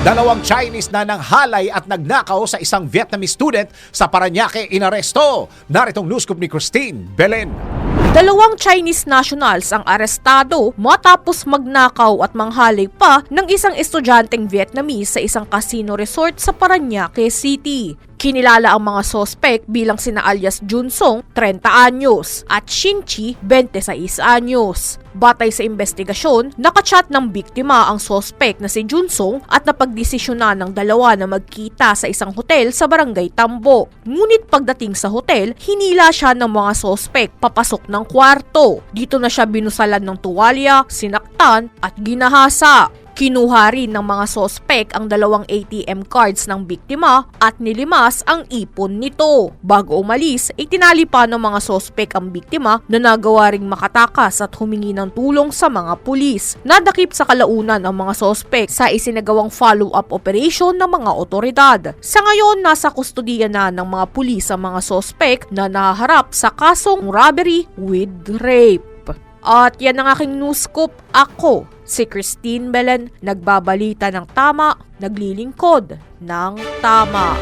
Dalawang Chinese na nanghalay at nagnakaw sa isang Vietnamese student sa Paranaque inaresto. Naritong news ni Christine Belen. Dalawang Chinese nationals ang arestado matapos magnakaw at manghalay pa ng isang estudyanteng Vietnamese sa isang casino resort sa Paranaque City. Kinilala ang mga sospek bilang sina alias Junsong, 30 anyos, at Shinchi, 26 anyos. Batay sa investigasyon, nakachat ng biktima ang sospek na si Junsong at napagdesisyonan ng dalawa na magkita sa isang hotel sa barangay Tambo. Ngunit pagdating sa hotel, hinila siya ng mga sospek papasok ng kwarto. Dito na siya binusalan ng tuwalya, sinaktan at ginahasa. Kinuha rin ng mga sospek ang dalawang ATM cards ng biktima at nilimas ang ipon nito. Bago umalis, itinali pa ng mga sospek ang biktima na nagawa ring makatakas at humingi ng tulong sa mga pulis. Nadakip sa kalaunan ang mga sospek sa isinagawang follow-up operation ng mga otoridad. Sa ngayon, nasa kustodiya na ng mga pulis ang mga sospek na nahaharap sa kasong robbery with rape. At yan ang aking news scoop. Ako, si Christine Belen, nagbabalita ng tama, naglilingkod ng tama.